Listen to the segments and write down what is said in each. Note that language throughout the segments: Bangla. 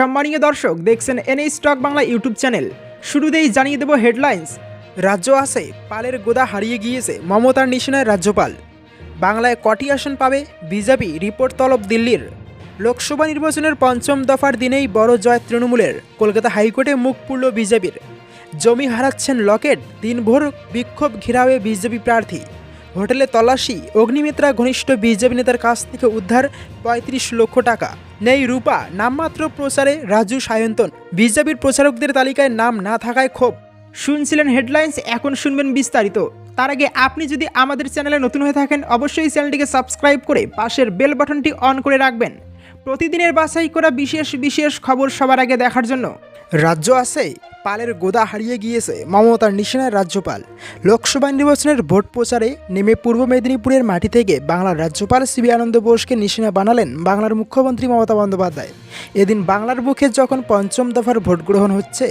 সম্মানীয় দর্শক, দেখছেন NA stock Bangla YouTube channel. শুরুতেই জানিয়ে দেব হেডলাইন্স। রাজ্য আছে, পালের গোদা হারিয়ে গিয়েছে মমতার নিশানায় রাজ্যপাল। বাংলায় কটি আসন পাবে বিজেপি, রিপোর্ট তলব দিল্লির। লোকসভা নির্বাচনের পঞ্চম দফার দিনেই বড় জয় তৃণমূলের। কলকাতা হাইকোর্টে মুখ পুরল বিজেপির। জমি হারাচ্ছেন লকেট, দিনভর বিক্ষোভ ঘিরাওয়ে বিজেপি প্রার্থী। হোটেলে তল্লাশি, অগ্নিমিত্রা ঘনিষ্ঠ বিজেপি নেতার কাছ থেকে উদ্ধার, পঁয়ত্রিশ লক্ষ টাকা। নেই রূপা, নামমাত্র প্রচারে রাজু সায়ন্তন। বিজেপির প্রচারকদের তালিকায় নাম না থাকায় ক্ষোভ। শুনছিলেন হেডলাইন্স, এখন শুনবেন বিস্তারিত। তার আগে আপনি যদি আমাদের চ্যানেলে নতুন হয়ে থাকেন, অবশ্যই চ্যানেলটিকে সাবস্ক্রাইব করে পাশের বেল বাটনটি অন করে রাখবেন। প্রতিদিনের বাছাই করা বিশেষ বিশেষ খবর সবার আগে দেখার জন্য। রাজ্য আছে পালের গোদা হারিয়ে গিয়েছে মমতার নিশানায় রাজ্যপাল। লোকসভা নির্বাচনের ভোট প্রচারে নেমে পূর্ব মেদিনীপুরের মাটি থেকে বাংলার রাজ্যপাল সিবি আনন্দ বোসকে নিশানা বানালেন বাংলার মুখ্যমন্ত্রী মমতা বন্দ্যোপাধ্যায়। এদিন বাংলার বুকে যখন পঞ্চম দফার ভোট গ্রহণ হচ্ছে,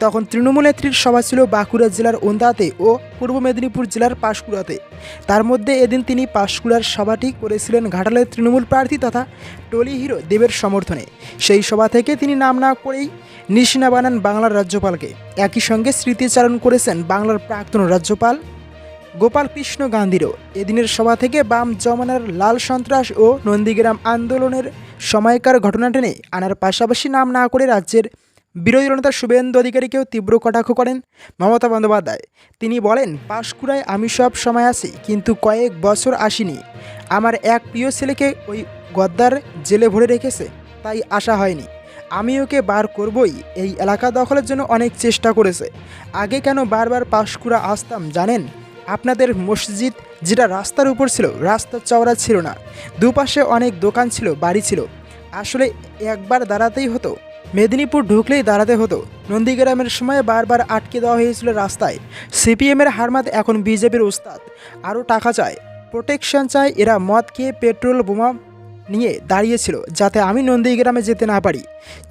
তখন তৃণমূল নেত্রীর সভা ছিল বাঁকুড়া জেলার ওন্দাতে ও পূর্ব মেদিনীপুর জেলার পাঁশকুড়াতে। তার মধ্যে এদিন তিনি পাঁশকুড়ার সভাটি করেছিলেন ঘাটালের তৃণমূল প্রার্থী তথা টলি হিরো দেবের সমর্থনে। সেই সভা থেকে তিনি নাম না করেই নিশিনা বানান বাংলার রাজ্যপালকে একই সঙ্গে স্মৃতিচারণ করেছেন বাংলার প্রাক্তন রাজ্যপাল গোপাল কৃষ্ণ গান্ধীরও। এদিনের সভা থেকে বাম জমানার লাল সন্ত্রাস ও নন্দীগ্রাম আন্দোলনের সময়কার ঘটনা টেনে আনার পাশাপাশি নাম না করে রাজ্যের বিরোধী দলনেতা শুভেন্দু অধিকারীকেও তীব্র কটাক্ষ করেন মমতা বন্দ্যোপাধ্যায়। তিনি বলেন পাশকুড়ায় আমি সব সময় আসি কিন্তু কয়েক বছর আসিনি। আমার এক প্রিয় ছেলেকে ওই গদ্দার জেলে ভরে রেখেছে, তাই আসা হয়নি। আমি ওকে বার করবই। এই এলাকা দখলের জন্য অনেক চেষ্টা করেছে। আগে কেন বারবার পাশকুড়া আসতাম, জানেন? আপনাদের মসজিদ যেটা রাস্তার উপর ছিল রাস্তা চওড়া ছিল না। দুপাশে অনেক দোকান ছিল, বাড়ি ছিল। আসলে একবার দাঁড়াতেই হতো। মেদিনীপুর ঢুকলেই দাঁড়াতে হতো। নন্দীগ্রামের সময় বারবার আটকে দেওয়া হয়েছিল রাস্তায়। সিপিএমের হারমাত এখন বিজেপির উস্তাদ আরও টাকা চায়। প্রোটেকশন চায় এরা মদ খেয়ে, পেট্রোল বোমা নিয়ে দাঁড়িয়েছিল যাতে আমি নন্দীগ্রামে যেতে না পারি।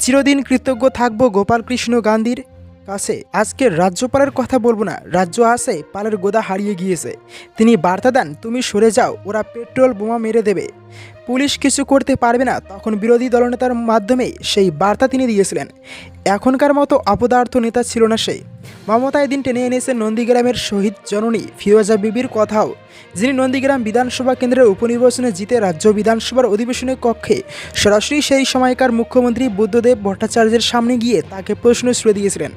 চিরদিন কৃতজ্ঞ থাকব গোপালকৃষ্ণ গান্ধীর কাছে। আজকে রাজ্যপালের কথা বলব না, রাজ্য আসে পালের গোদা হারিয়ে গিয়েছে। তিনি বার্তা দেন, তুমি সরে যাও, ওরা পেট্রোল বোমা মেরে দেবে। পুলিশ কিছু করতে পারবে না, তখন বিরোধী দলনেতার মাধ্যমে সেই বার্তা তিনি দিয়েছিলেন। এখনকার মতো অপদার্থ নেতা ছিল না সে। মমতা এদিন টেনে এনেছে নন্দীগ্রামের শহীদ জননী ফিরোজা বিবির কথাও, যিনি নন্দীগ্রাম বিধানসভা কেন্দ্রের উপনির্বাচনে জিতে রাজ্য বিধানসভার অধিবেশনের কক্ষে সরাসরি সেই সময়কার মুখ্যমন্ত্রী বুদ্ধদেব ভট্টাচার্যের সামনে গিয়ে তাকে প্রশ্ন ছুড়ে দিয়েছিলেন,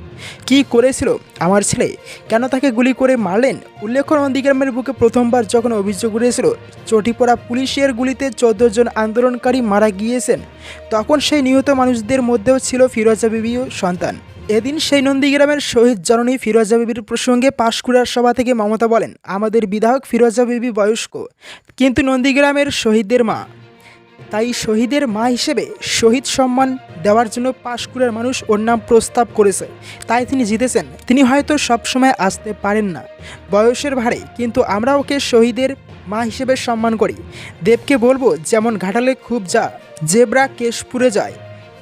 কি করেছিল আমার ছেলে? কেন তাকে গুলি করে মারলেন? উল্লেখ্য নন্দীগ্রামের বুকে প্রথমবার যখন অভিযোগ উঠেছিল, চটিপড়া পুলিশের গুলিতে চোদ্দ জন আন্দোলনকারী মারা গিয়েছেন। তখন সেই নিহত মানুষদের মধ্যেও ছিল ফিরোজা বিবিও সন্তান। এদিন সেই নন্দীগ্রামের শহীদ জননী ফিরোজা বিবির প্রসঙ্গে পাশকুড়ার সভা থেকে মমতা বলেন, আমাদের বিধায়ক ফিরোজা বিবি বয়স্ক, কিন্তু নন্দীগ্রামের শহীদদের মা। তাই শহীদের মা হিসেবে শহীদ সম্মান দেওয়ার জন্য পাশকুড়ার মানুষ ওর নাম প্রস্তাব করেছে। তাই তিনি জিতেছেন। তিনি হয়তো সবসময় আসতে পারেন না। বয়সের ভারে কিন্তু আমরা ওকে শহীদের মা হিসেবে সম্মান করি। দেবকে বলব যেমন ঘাটালে খুব যা, জেবরা কেশপুরে যায়।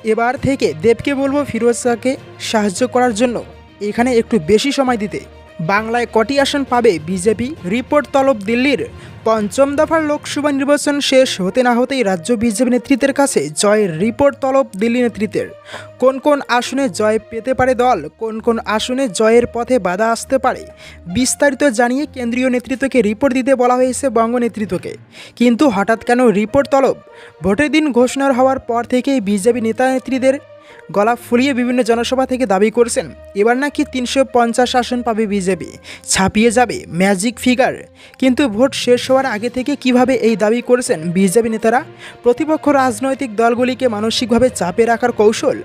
এবার থেকে দেবকে বলব ফিরোজাকে সাহায্য করার জন্য। এখানে একটু বেশি সময় দিতে। বাংলায় কটি আসন পাবে বিজেপি, রিপোর্ট তলব দিল্লির। পঞ্চম দফার লোকসভা নির্বাচন শেষ হতে না হতেই রাজ্য বিজেপি নেতৃত্বের কাছে জয়ের রিপোর্ট তলব দিল্লি নেতৃত্বের। কোন কোন আসনে জয় পেতে পারে দল, কোন কোন আসনে জয়ের পথে বাধা আসতে পারে, বিস্তারিত জানিয়ে কেন্দ্রীয় নেতৃত্বকে রিপোর্ট দিতে বলা হয়েছে বঙ্গ নেতৃত্বকে। কিন্তু হঠাৎ কেন রিপোর্ট তলব? ভোটের দিন ঘোষণার হওয়ার পর থেকেই বিজেপি নেতা নেত্রীদের গলা ফুলিয়ে বিভিন্ন জনসভা থেকে দাবি করছেন, এবার নাকি তিনশো পঞ্চাশ আসন পাবে বিজেপি, ছাপিয়ে যাবে ম্যাজিক ফিগার কিন্তু ভোট শেষ হওয়ার আগে থেকে কীভাবে এই দাবি করেছেন বিজেপি নেতারা? প্রতিপক্ষ রাজনৈতিক দলগুলিকে মানসিকভাবে চাপে রাখার কৌশল,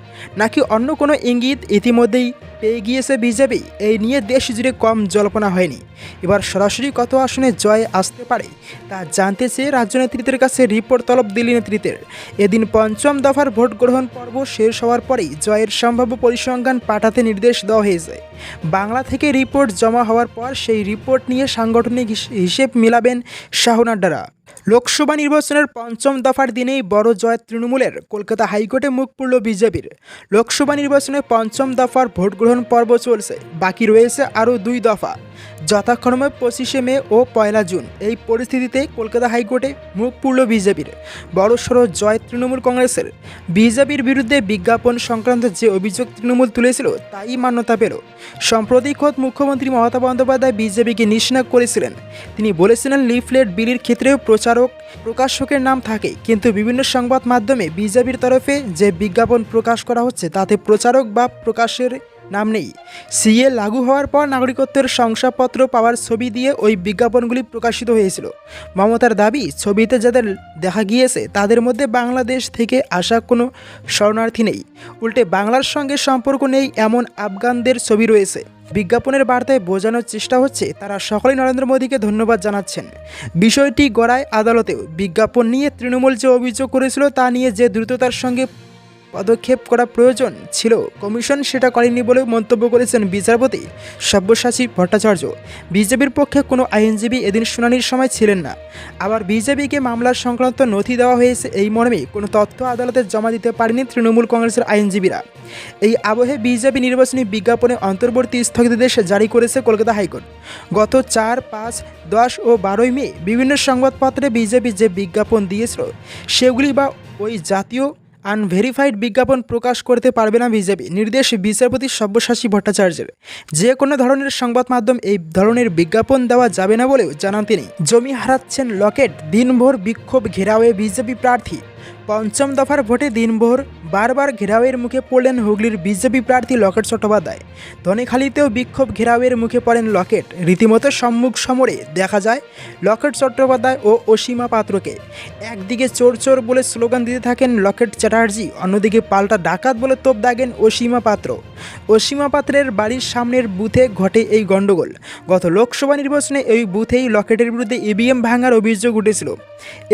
নাকি অন্য কোনো ইঙ্গিত ইতিমধ্যেই পেয়ে গিয়েছে বিজেপি? এই নিয়ে দেশ জুড়ে কম জল্পনা হয়নি। এবার সরাসরি কত আসনে জয় আসতে পারে, তা জানতে চেয়ে রাজ্য নেতৃত্বের কাছে রিপোর্ট তলব দিল্লি নেতৃত্বের। এদিন পঞ্চম দফার ভোট গ্রহণ পর্ব শেষ হওয়ার পরেই জয়ের সম্ভাব্য পরিসংখ্যান পাঠাতে নির্দেশ দেওয়া হয়েছে। বাংলা থেকে রিপোর্ট জমা হওয়ার পর সেই রিপোর্ট নিয়ে সাংগঠনিক হিস- হিসেব মিলাবেন শাহনাড্ডারা লোকসভা নির্বাচনের পঞ্চম দফার দিনেই বড় জয় তৃণমূলের, কলকাতা হাইকোর্টে মুখ পুরল বিজেপির। লোকসভা নির্বাচনে পঞ্চম দফার ভোট গ্রহণ পর্ব চলছে। বাকি রয়েছে আরও দুই দফা। যথাক্রমে পঁচিশে মে ও পয়লা জুন। এই পরিস্থিতিতে কলকাতা হাইকোর্টে মুখ পুরল বিজেপির। বড়সড় জয় তৃণমূল কংগ্রেসের। বিজেপির বিরুদ্ধে বিজ্ঞাপন সংক্রান্ত যে অভিযোগ তৃণমূল তুলেছিল, তাই মান্যতা পেল। সম্প্রতি খোদ মুখ্যমন্ত্রী মমতা বন্দ্যোপাধ্যায় বিজেপিকে নিষ্ণা করেছিলেন। তিনি বলেছিলেন, লিফলেট বিলির ক্ষেত্রেও প্রচারক, প্রকাশকের নাম থাকে, কিন্তু বিভিন্ন সংবাদ মাধ্যমে বিজেপির তরফে যে বিজ্ঞাপন প্রকাশ করা হচ্ছে, তাতে প্রচারক বা প্রকাশের নাম নেই। সিএ লাগু হওয়ার পর নাগরিকত্বের শংসাপত্র পাওয়ার ছবি দিয়ে ওই বিজ্ঞাপনগুলি প্রকাশিত হয়েছিল। মমতার দাবি, ছবিতে যাদের দেখা গিয়েছে, তাদের মধ্যে বাংলাদেশ থেকে আসা কোনো শরণার্থী নেই। উল্টে বাংলার সঙ্গে সম্পর্ক নেই এমন আফগানদের ছবি রয়েছে। বিজ্ঞাপনের বার্তায় বোঝানোর চেষ্টা হচ্ছে, তারা সকলেই নরেন্দ্র মোদীকে ধন্যবাদ জানাচ্ছেন। বিষয়টি গড়ায় আদালতেও বিজ্ঞাপন নিয়ে তৃণমূল যে অভিযোগ করেছিল তা নিয়ে যে দ্রুততার সঙ্গে পদক্ষেপ করা প্রয়োজন ছিল। কমিশন সেটা করেনি বলেও মন্তব্য করেছেন বিচারপতি সব্যসাচী ভট্টাচার্য। বিজেপির পক্ষে কোনো আইনজীবী এদিন শুনানির সময় ছিলেন না। আবার বিজেপিকে মামলার সংক্রান্ত নথি দেওয়া হয়েছে এই মর্মে কোনো তথ্য আদালতে জমা দিতে পারেনি তৃণমূল কংগ্রেসের আইনজীবীরা। এই আবহে বিজেপি নির্বাচনী বিজ্ঞাপনে অন্তর্বর্তী স্থগিতাদেশ জারি করেছে কলকাতা হাইকোর্ট। গত চার, পাঁচ, দশ ও বারোই মে বিভিন্ন সংবাদপত্রে বিজেপি যে বিজ্ঞাপন দিয়েছিল, সেগুলি বা ওই জাতীয় আনভেরিফাইড বিজ্ঞাপন প্রকাশ করতে পারবে না বিজেপি। নির্দেশ বিচারপতি সব্যসাচী ভট্টাচার্যের। যে কোনো ধরনের সংবাদ মাধ্যম এই ধরনের বিজ্ঞাপন দেওয়া যাবে না বলেও জানান তিনি। জমি হারাচ্ছেন লকেট। দিনভর বিক্ষোভ ঘেরাওয়ে বিজেপি প্রার্থী। পঞ্চম দফার ভোটে দিনভর বারবার ঘেরাওয়ের মুখে পড়লেন হুগলির বিজেপি প্রার্থী লকেট চট্টোপাধ্যায়। ধনেখালিতেও বিক্ষোভ ঘেরাওয়ের মুখে পড়েন লকেট। রীতিমতো সম্মুখ সমরে দেখা যায়, লকেট চট্টোপাধ্যায় ও অসীমা পাত্রকে। একদিকে চোর চোর বলে স্লোগান দিতে থাকেন লকেট চ্যাটার্জি, অন্যদিকে পাল্টা ডাকাত বলে তোপ দাগেন অসীমা পাত্র। অসীমা পাত্রের বাড়ির সামনের বুথে ঘটে এই গণ্ডগোল। গত লোকসভা নির্বাচনে এই বুথেই লকেটের বিরুদ্ধে ইভিএম ভাঙার অভিযোগ উঠেছিল।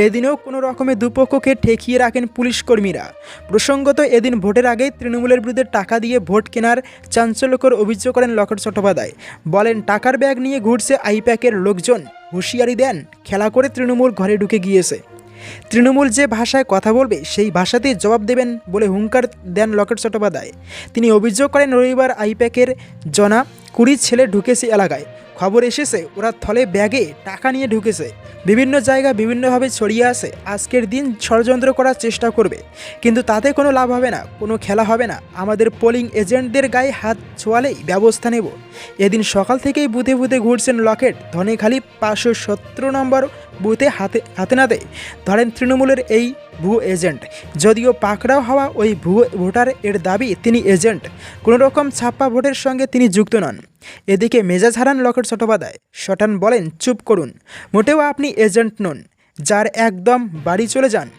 এদিনেও কোনো রকমে দুপক্ষকে ঠেকিয়ে রাখেন পুলিশ কর্মীরা প্রসঙ্গত, এদিন ভোটের আগেই তৃণমূলের বিরুদ্ধে টাকা দিয়ে ভোট কেনার চাঞ্চল্যকর অভিযোগ করেন লকেট চট্টোপাধ্যায়। বলেন, টাকার ব্যাগ নিয়ে ঘুরছে আইপ্যাকের লোকজন। হুঁশিয়ারি দেন, খেলা করে তৃণমূল ঘরে ঢুকে গিয়েছে। তৃণমূল যে ভাষায় কথা বলবে, সেই ভাষাতেই জবাব দেবেন বলে হুঙ্কার দেন লকেট চট্টোপাধ্যায়। তিনি অভিযোগ করেন, রবিবার আইপ্যাকের জনা কুড়ি ছেলে ঢুকেছে এলাকায়। খবর এসেছে, ওরা থলে ব্যাগে টাকা নিয়ে ঢুকেছে। বিভিন্ন জায়গা বিভিন্নভাবে ছড়িয়ে আসে আজকের দিন ষড়যন্ত্র করার চেষ্টা করবে। কিন্তু তাতে কোনো লাভ হবে না, কোনো খেলা হবে না। আমাদের পোলিং এজেন্টদের গায়ে হাত ছোঁয়ালেই ব্যবস্থা নেব। এদিন সকাল থেকেই বুথে বুথে ঘুরছেন লকেট। ধনেখালি পাঁচশো সতেরো নম্বর বুথে হাতে হাতে নাতে ধরেন তৃণমূলের এই ভুয়ো এজেন্ট। যদিও পাকড়াও হওয়া ওই ভুয়ো ভোটার এর দাবি তিনি এজেন্ট। কোনো রকম ছাপ্পা ভোটের সঙ্গে তিনি যুক্ত নন। এদিকে মেজাজ হারান লকেট চট্টোপাধ্যায়। শটান বলেন, চুপ করুন। মোটেও আপনি এজেন্ট নন। যার একদম বাড়ি চলে যান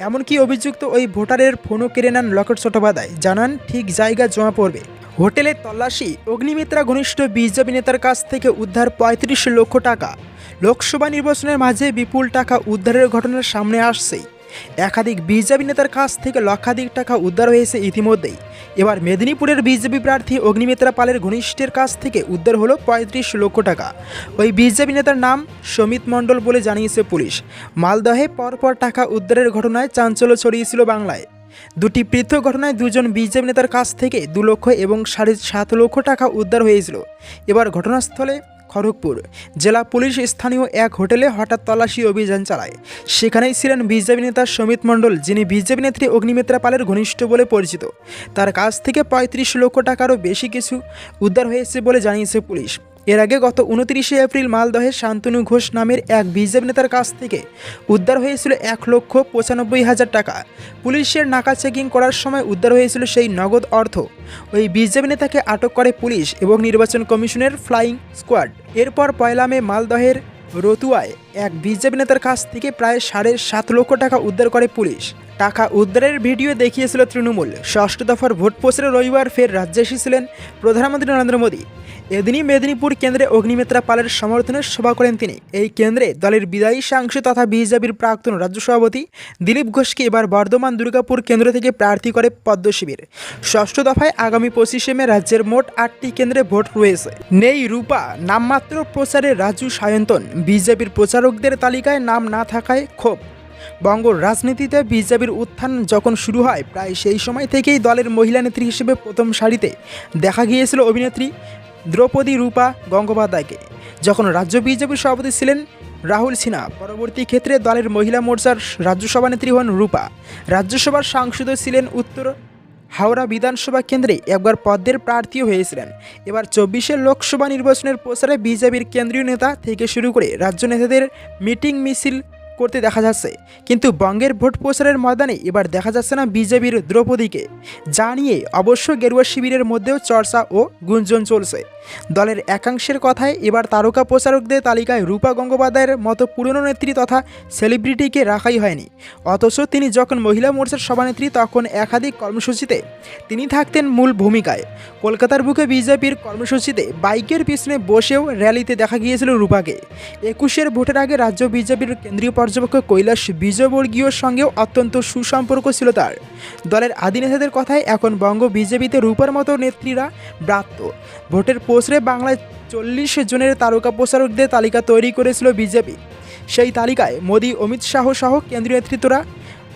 এমনকি অভিযুক্ত ওই ভোটারের ফোনও কেড়ে নেন লকেট চট্টোপাধ্যায়। জানান, ঠিক জায়গা জমা পড়বে। হোটেলে তল্লাশি, অগ্নিমিত্রা ঘনিষ্ঠ বিজেপি নেতার কাছ থেকে উদ্ধার পঁয়ত্রিশ লক্ষ টাকা। লোকসভা নির্বাচনের মাঝে বিপুল টাকা উদ্ধারের ঘটনার সামনে আসছেই। একাধিক বিজেপি নেতার কাছ থেকে লক্ষাধিক টাকা উদ্ধার হয়েছে ইতিমধ্যেই। এবার মেদিনীপুরের বিজেপি প্রার্থী অগ্নিমিত্রা পালের ঘনিষ্ঠের কাছ থেকে উদ্ধার হলো পঁয়ত্রিশ লক্ষ টাকা। ওই বিজেপি নেতার নাম সমিত মণ্ডল বলে জানিয়েছে পুলিশ। মালদহে পরপর টাকা উদ্ধারের ঘটনায় চাঞ্চল্য ছড়িয়েছিল বাংলায়। দুটি পৃথক ঘটনায় দুজন বিজেপি নেতার কাছ থেকে দু লক্ষ এবং সাড়ে সাত লক্ষ টাকা উদ্ধার হয়েছিল। এবার ঘটনাস্থলে খড়গপুর। জেলা পুলিশ স্থানীয় এক হোটেলে হঠাৎ তল্লাশি অভিযান চালায়। সেখানেই ছিলেন বিজেপি নেতা সমিত মণ্ডল, যিনি বিজেপি নেত্রী অগ্নিমিত্রা পালের ঘনিষ্ঠ বলে পরিচিত। তার কাছ থেকে পঁয়ত্রিশ লক্ষ টাকারও বেশি কিছু উদ্ধার হয়েছে বলে জানিয়েছে পুলিশ। এর আগে গত উনত্রিশে এপ্রিল মালদহের শান্তনু ঘোষ নামের এক বিজেপি নেতার কাছ থেকে উদ্ধার হয়েছিল এক লক্ষ পঁচানব্বই হাজার টাকা। পুলিশের নাকা চেকিং করার সময় উদ্ধার হয়েছিল সেই নগদ অর্থ। ওই বিজেপি নেতাকে আটক করে পুলিশ এবং নির্বাচন কমিশনের ফ্লাইং স্কোয়াড। এরপর পয়লা মে মালদহের রতুয়ায় এক বিজেপি নেতার কাছ থেকে প্রায় সাড়ে সাত লক্ষ টাকা উদ্ধার করে পুলিশ। টাকা উদ্ধারের ভিডিও দেখিয়েছিল তৃণমূল। ষষ্ঠ দফার ভোট প্রচারে রবিবার ফের রাজ্যে এসেছিলেন প্রধানমন্ত্রী নরেন্দ্র মোদী। এদিনই মেদিনীপুর কেন্দ্রে অগ্নিমিত্রা পালের সমর্থনে সভা করেন তিনি। এই কেন্দ্রে দলের বিদায়ী সাংসদ তথা বিজেপির প্রাক্তন রাজ্য সভাপতি দিলীপ ঘোষকে এবার বর্ধমান দুর্গাপুর কেন্দ্র থেকে প্রার্থী করে পদ্ম শিবির ষষ্ঠ দফায় আগামী পঁচিশে মে রাজ্যের মোট আটটি কেন্দ্রে ভোট রয়েছে। নেই রূপা, নামমাত্র প্রচারে রাজু সায়ন্তন। বিজেপির প্রচারকদের তালিকায় নাম না থাকায় ক্ষোভ। বঙ্গ রাজনীতিতে বিজেপির উত্থান যখন শুরু হয়, প্রায় সেই সময় থেকেই দলের মহিলা নেত্রী হিসেবে প্রথম সারিতে দেখা গিয়েছিল অভিনেত্রী দ্রৌপদী রূপা গঙ্গোপাধ্যায়কে। যখন রাজ্য বিজেপির সভাপতি ছিলেন রাহুল সিনহা, পরবর্তী ক্ষেত্রে দলের মহিলা মোর্চার রাজ্যসভা নেত্রী হন রূপা। রাজ্যসভার সাংসদও ছিলেন উত্তর হাওড়া বিধানসভা কেন্দ্রে একবার পদ্মের প্রার্থী হয়েছিলেন। এবার চব্বিশে লোকসভা নির্বাচনের প্রচারে বিজেপির কেন্দ্রীয় নেতা থেকে শুরু করে রাজ্য নেতাদের মিটিং মিছিল করতে দেখা যাচ্ছে। কিন্তু বঙ্গের ভোট প্রচারের ময়দানে এবার দেখা যাচ্ছে না বিজেপির দ্রৌপদীকে, যা নিয়ে অবশ্য গেরুয়া শিবিরের মধ্যেও চর্চা ও গুঞ্জন চলছে। দলের একাংশের কথায় এবার তারকা প্রচারকদের তালিকায় রূপা গঙ্গোপাধ্যায়ের মতো পুরনো নেত্রী তথা সেলিব্রিটিকে রাখাই হয়নি। অথচ তিনি যখন মহিলা মোর্চার সভানেত্রী, তখন একাধিক কর্মসূচিতে তিনি থাকতেন মূল ভূমিকায়। কলকাতার বুকে বিজেপির কর্মসূচিতে বাইকের পিছনে বসেও র্যালিতে দেখা গিয়েছিল রূপাকে। একুশের ভোটের আগে রাজ্য বিজেপির কেন্দ্রীয় পর্যবেক্ষক কৈলাস বিজয়বর্গীয়র সঙ্গেও অত্যন্ত সুসম্পর্ক ছিল তার। দলের আদি নেতাদের কথায় এখন বঙ্গ বিজেপিতে রূপার মতো নেত্রীরা ব্রাত্য। ভোটের পোস্টে বাংলায় চল্লিশ জনের তারকা প্রচারকদের তালিকা তৈরি করেছিল বিজেপি। সেই তালিকায় মোদী, অমিত শাহ সহ কেন্দ্রীয় নেতৃত্বরা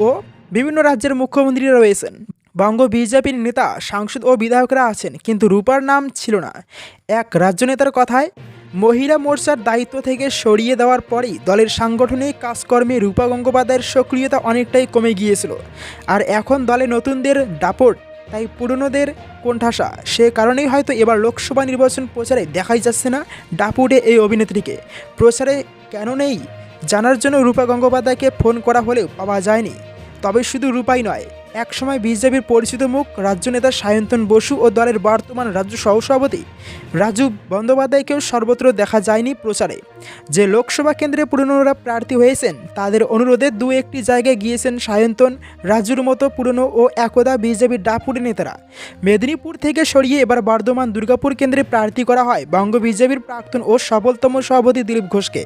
ও বিভিন্ন রাজ্যের মুখ্যমন্ত্রীরা রয়েছেন। বঙ্গ বিজেপির নেতা, সাংসদ ও বিধায়করা আছেন, কিন্তু রূপার নাম ছিল না। এক রাজ্য নেতার কথায় মহিলা মোর্চার দায়িত্ব থেকে সরিয়ে দেওয়ার পরেই দলের সাংগঠনিক কাজকর্মে রূপা গঙ্গোপাধ্যায়ের সক্রিয়তা অনেকটাই কমে গিয়েছিল। আর এখন দলে নতুনদের দাপট, তাই পুরনোদের কোণঠাসা, সে কারণেই হয়তো এবার লোকসভা নির্বাচন প্রচারে দেখাই যাচ্ছে না ডাপুডে এই অভিনেত্রীকে। প্রচারে কেন নেই জানার জন্য রূপা গঙ্গোপাধ্যায়কে ফোন করা হলেও পাওয়া যায়নি। তবে শুধু রূপাই নয় একসময় বিজেপির পরিচিত মুখ রাজ্য নেতা সায়ন্তন বসু ও দলের বর্তমান রাজ্য সহসভাপতি রাজু বন্দ্যোপাধ্যায়কেও সর্বত্র দেখা যায়নি প্রচারে। যে লোকসভা কেন্দ্রে পুরনোরা প্রার্থী হয়েছেন, তাদের অনুরোধে দু একটি জায়গায় গিয়েছেন সায়ন্তন, রাজুর মতো পুরনো ও একদা বিজেপির ডাপুরি নেতারা। মেদিনীপুর থেকে সরিয়ে এবার বর্ধমান দুর্গাপুর কেন্দ্রে প্রার্থী করা হয় বঙ্গ বিজেপির প্রাক্তন ও সফলতম সভাপতি দিলীপ ঘোষকে।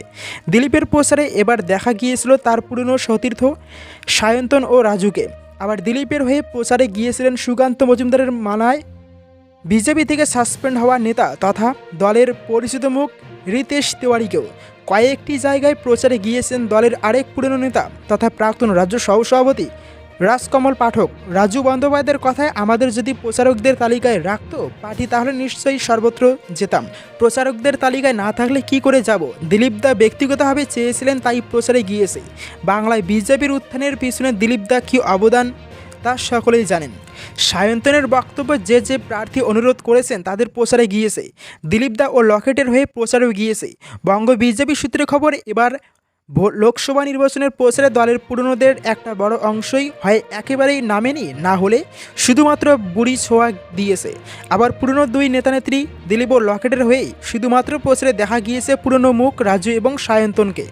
দিলীপের প্রচারে এবার দেখা গিয়েছিল তার পুরনো সতীর্থ সায়ন্তন ও রাজুকে। আবার দিলীপের হয়ে প্রচারে গিয়েছিলেন সুকান্ত মজুমদারের মানায়। বিজেপি থেকে সাসপেন্ড হওয়া নেতা তথা দলের পরিচিত মুখ রিতেশ তিওয়ারিকেও। কয়েকটি জায়গায় প্রচারে গিয়েছেন দলের আরেক পুরনো নেতা তথা প্রাক্তন রাজ্য সহসভাপতি রাজকমল পাঠক রাজু বন্দ্যোপাধ্যায়ের কথায় আমাদের যদি প্রচারকদের তালিকায় রাখতো পার্টি তাহলে নিশ্চয়ই সর্বত্র যেতাম। প্রচারকদের তালিকায় না থাকলে কি করে যাব? দিলীপ দা ব্যক্তিগতভাবে চেয়েছিলেন, তাই প্রচারে গিয়েছে। বাংলায় বিজেপির উত্থানের পিছনে দিলীপ দা কী অবদান, তা সকলেই জানেন। সায়ন্তনের বক্তব্য যে যে প্রার্থী অনুরোধ করেছেন, তাদের প্রচারে গিয়েছে। দিলীপ দা ও লকেটের হয়ে প্রচারেও গিয়েছে। বঙ্গ বিজেপি সূত্রে খবর, এবার লোকসভা নির্বাচনের প্রচারে দলের পুরনোদের একটা বড় অংশই হয় একেবারেই নামেনি, না হলে শুধুমাত্র বুড়ি ছোঁয়া দিয়েছে। আবার পুরনো দুই নেতানেত্রী দিলীপ ও লকেটের হয়েই শুধুমাত্র প্রচারে দেখা গিয়েছে পুরনো মুখ, রাজু এবং সায়ন্তনকে।